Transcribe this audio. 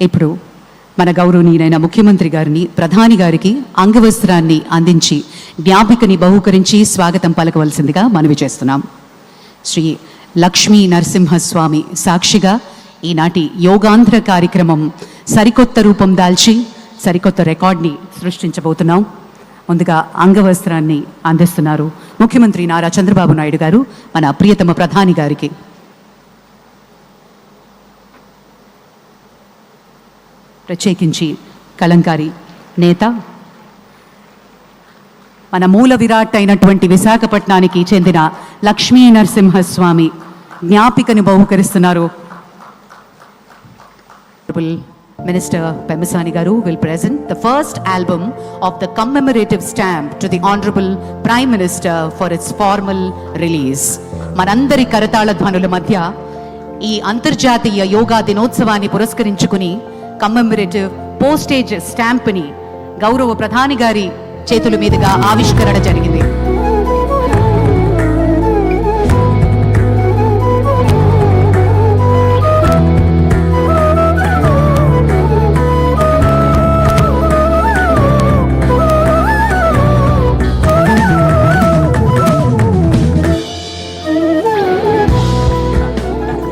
ఇప్పుడు మన గౌరవనీయులైన ముఖ్యమంత్రి గారిని ప్రధాని గారికి అంగవస్త్రాన్ని అందించి జ్ఞాపికని బహూకరించి స్వాగతం పలకవలసిందిగా మనవి చేస్తున్నాం. శ్రీ లక్ష్మీ నరసింహస్వామి సాక్షిగా ఈనాటి యోగాంధ్ర కార్యక్రమం సరికొత్త రూపం దాల్చి సరికొత్త రికార్డ్ని సృష్టించబోతున్నాం. ముందుగా అంగవస్త్రాన్ని అందిస్తున్నారు ముఖ్యమంత్రి నారా చంద్రబాబు నాయుడు గారు మన ప్రియతమ ప్రధాని గారికి. ప్రత్యేకించి కలంకారి నేత మన మూల విరాట్ అయినటువంటి విశాఖపట్నానికి చెందిన లక్ష్మీ నరసింహస్వామి జ్ఞాపికను బహుకరిస్తున్నారు minister Pemmasani garu will present the first album of the commemorative stamp to the honourable prime minister for its formal release మనందరి కరతాళ ధ్వనుల మధ్య ఈ అంతర్జాతీయ యోగా దినోత్సవాన్ని పురస్కరించుకుని కమ్మెమరేటివ్ పోస్టేజ్ స్టాంప్ని గౌరవ ప్రధాని గారి చేతుల మీదుగా ఆవిష్కరణ జరిగింది.